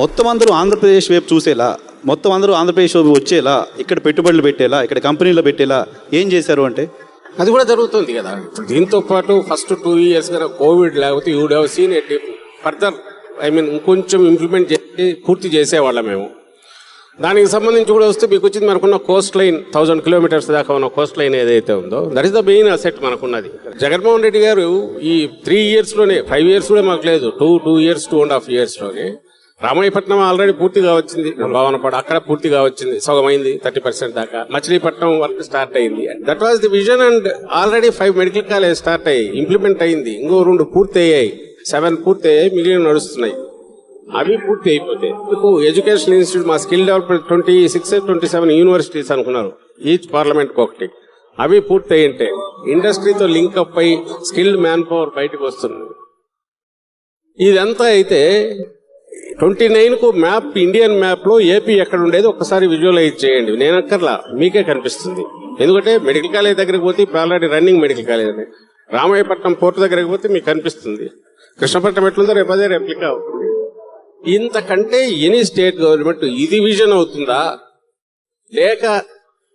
మొత్తం అందరూ ఆంధ్రప్రదేశ్ వైపు చూసేలా మొత్తం అందరూ ఆంధ్రప్రదేశ్ వైపు వచ్చేలా ఇక్కడ పెట్టుబడులు పెట్టేలా ఇక్కడ కంపెనీలు పెట్టేలా ఏం చేశారు అంటే? అది కూడా జరుగుతుంది కదా. ఇప్పుడు దీంతో పాటు ఫస్ట్ టూ ఇయర్స్ కదా కోవిడ్ లేకపోతే you have seen at further I mean ఇంకొంచెం ఇంప్లిమెంట్ చేసి పూర్తి చేసేవాళ్ళం మేము. దానికి సంబంధించి కూడా వస్తే మీకు వచ్చింది మనకున్న కోస్ట్ లైన్ థౌజండ్ కిలోమీటర్స్ దాకా ఉన్న కోస్ట్ లైన్ ఏదైతే ఉందో that is the main asset మనకున్నది. జగన్మోహన్ రెడ్డి గారు ఈ త్రీ ఇయర్స్లోనే ఫైవ్ ఇయర్స్ కూడా మాకు లేదు two two years two and half ఇయర్స్లోనే Ramayapatnam already పూర్తిగా వచ్చింది భావనపాడు అక్కడ పూర్తిగా వచ్చింది సగమైంది థర్టీ పర్సెంట్ దాకా. మచిలీపట్నం వర్క్ స్టార్ట్ అయింది. That was the vision and already five medical college start అయ్యి ఇంప్లిమెంట్ అయింది. ఇంకో రెండు పూర్తి అయ్యాయి సెవెన్ పూర్తి అయ్యాయి మిగిలిన నడుస్తున్నాయి. అవి పూర్తి అయిపోతే ఇప్పుడు ఎడ్యుకేషన్ ఇన్స్టిట్యూట్ మా skill development twenty six twenty seven universities అనుకున్నారు ఈచ్ పార్లమెంట్ ఒకటి. అవి పూర్తి అయ్యింటే ఇండస్ట్రీతో లింక్ అప్ అయి స్కిల్డ్ మ్యాన్ పవర్ బయటకు వస్తుంది. ఇదంతా అయితే ట్వంటీ నైన్కు మ్యాప్ ఇండియన్ మ్యాప్లో ఏపీ ఎక్కడ ఉండేది ఒక్కసారి విజువలైజ్ చేయండి. నేను అక్కర్లా మీకే కనిపిస్తుంది. ఎందుకంటే మెడికల్ కాలేజ్ దగ్గరికి పోతే ఇప్పుడు ఆల్రెడీ రన్నింగ్ మెడికల్ కాలేజ్ అని. రామాయపట్నం పోర్టు దగ్గరికి పోతే మీకు కనిపిస్తుంది. కృష్ణపట్నం ఎట్లుందో రేపు అదే రెప్లికా అవుతుంది. ఇంతకంటే ఎనీ స్టేట్ గవర్నమెంట్ ఇది విజన్ అవుతుందా? లేక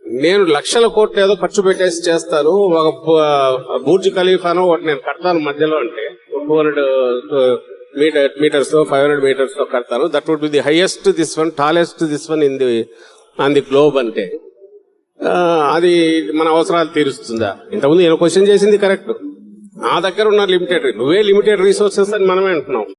నేను లక్షల కోట్లు ఏదో ఖర్చు పెట్టేసి చేస్తాను ఒక బు- బూర్జ్ ఖలీఫానో ఒకటి నేను కడతాను మధ్యలో అంటే two hundred meter meters five hundred meters కడతారు. కడతాను that would be the highest this one tallest this one in the on the globe అంటే అది మన అవసరాలు తీరుస్తుందా? ఇంతకుముందు నేను క్వశ్చన్ చేసింది కరెక్ట్ నా దగ్గర ఉన్న లిమిటెడ్ నువ్వే లిమిటెడ్ రీసోర్సెస్ అని మనమే అంటున్నాం.